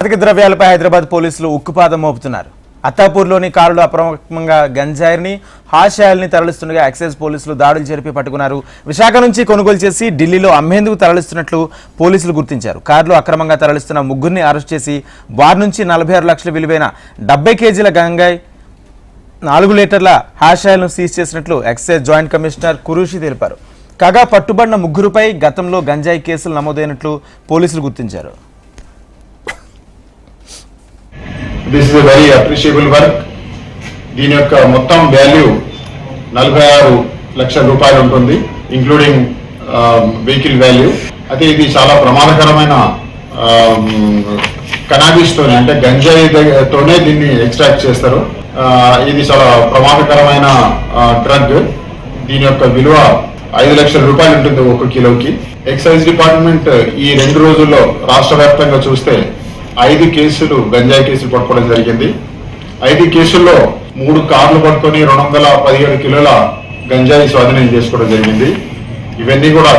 మాదక ద్రవ్యాలపై హైదరాబాద్ పోలీసులు ఉక్కుపాదం మోపుతున్నారు. అత్తాపూర్లోని కారులో అప్రమత్తంగా గంజాయిని హాషాయల్ని తరలిస్తుండగా ఎక్సైజ్ పోలీసులు దాడులు జరిపి పట్టుకున్నారు. విశాఖ నుంచి కొనుగోలు చేసి ఢిల్లీలో అమ్మేందుకు తరలిస్తున్నట్లు పోలీసులు గుర్తించారు. కారులో అక్రమంగా తరలిస్తున్న ముగ్గురిని అరెస్ట్ చేసి వారి నుంచి నలభై ఆరు లక్షల విలువైన డెబ్బై కేజీల గంగాయ్ నాలుగు లీటర్ల హ్యాష్ సీజ్ చేసినట్లు ఎక్సైజ్ జాయింట్ కమిషనర్ కురూషి తెలిపారు. కాగా పట్టుబడిన ముగ్గురుపై గతంలో గంజాయి కేసులు నమోదైనట్లు పోలీసులు గుర్తించారు. This is very appreciable work దీని యొక్క మొత్తం వాల్యూ నలభై ఆరు లక్షల రూపాయలు ఉంటుంది ఇంక్లూడింగ్ వెహికల్ వాల్యూ అయితే ఇది చాలా ప్రమాదకరమైన um, కనాబిస్ తోనే అంటే గంజాయి తోనే దీన్ని ఎక్స్ట్రాక్ట్ చేస్తారు. ఇది చాలా ప్రమాదకరమైన డ్రగ్ దీని యొక్క విలువ ఐదు లక్షల రూపాయలు ఉంటుంది ఒక కిలోకి. ఎక్సైజ్ డిపార్ట్మెంట్ ఈ రెండు రోజుల్లో రాష్ట్ర వ్యాప్తంగా చూస్తే ఐదు కేసులు గంజాయి కేసులు పట్టుకోవడం జరిగింది. ఐదు కేసుల్లో మూడు కార్లు పట్టుకొని రెండు వందల పదిహేడు కిలోల గంజాయి స్వాధీనం చేసుకోవడం జరిగింది. ఇవన్నీ కూడా